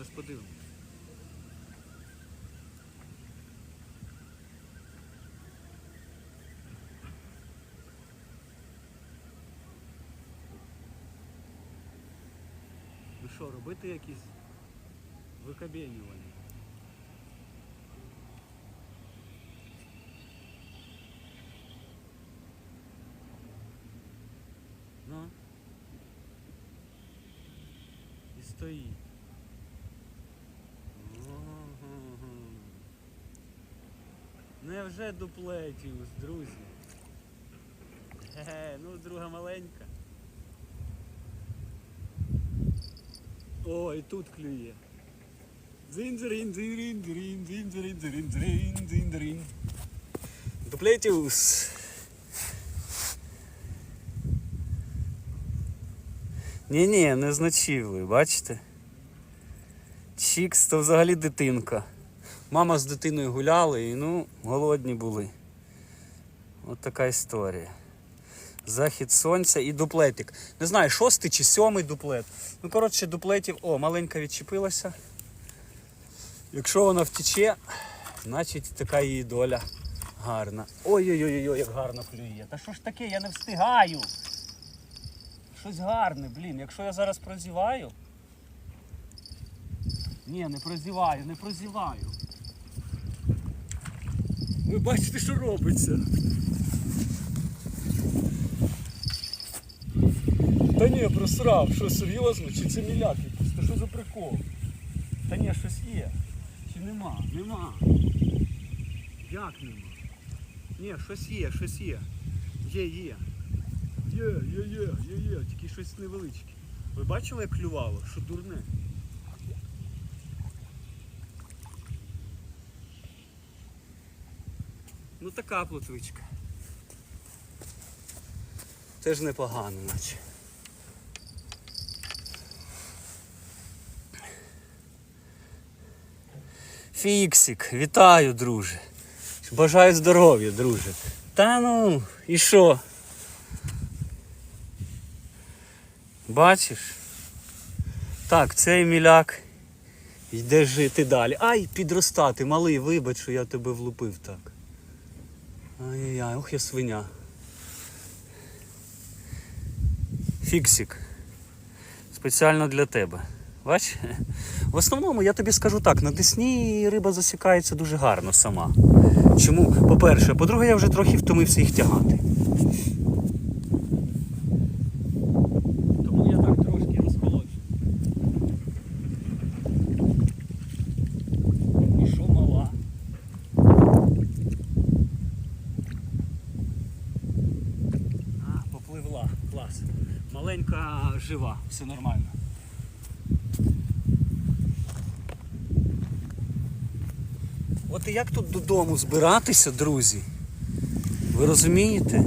Зараз подивимось. Ну що, робити якісь викабенювання? Ну. І стоїть. Невже дуплетіус, друзі? Ге, ну друга маленька. О, і тут клює. Дзинь-дзирін, дзирін, дзирін, дзинь, дзирін, дзирін, дзирін, дзинь, дзирін. Дуплетіус. Ні-ні, не незначивий, бачите? Чікс то взагалі дитинка. Мама з дитиною гуляли і ну, голодні були. От така історія. Захід сонця і дуплетик. Не знаю, шостий чи сьомий дуплет. Ну, коротше, дуплетів. О, маленька відчепилася. Якщо вона втече, значить така її доля гарна. Ой-ой-ой, як гарно клює. Та що ж таке, я не встигаю. Щось гарне, блін. Якщо я зараз прозіваю. Ні, не прозіваю, не прозіваю. Ви бачите, що робиться. Та ні, просрав, що серйозно? Чи це міляк якийсь? Та що за прикол? Та ні, щось є. Чи нема? Нема. Як нема? Ні, щось є, щось є. Є, є. Є, є, є, є, є, тільки щось невеличке. Ви бачили, як клювало? Що дурне? Ну така плотвичка. Теж непогано, наче. Фіксик, вітаю, друже. Бажаю здоров'я, друже. Та ну, і що? Бачиш? Так, цей міляк йде жити далі. Ай, підростати, малий, вибач, що я тебе влупив так. Ай-яй, ох я свиня. Фіксик. Спеціально для тебе. Бач? В основному я тобі скажу так, на Десні риба засікається дуже гарно сама. Чому? По-перше, по-друге, я вже трохи втомився їх тягати. Маленька жива, все нормально. От і як тут додому збиратися, друзі? Ви розумієте?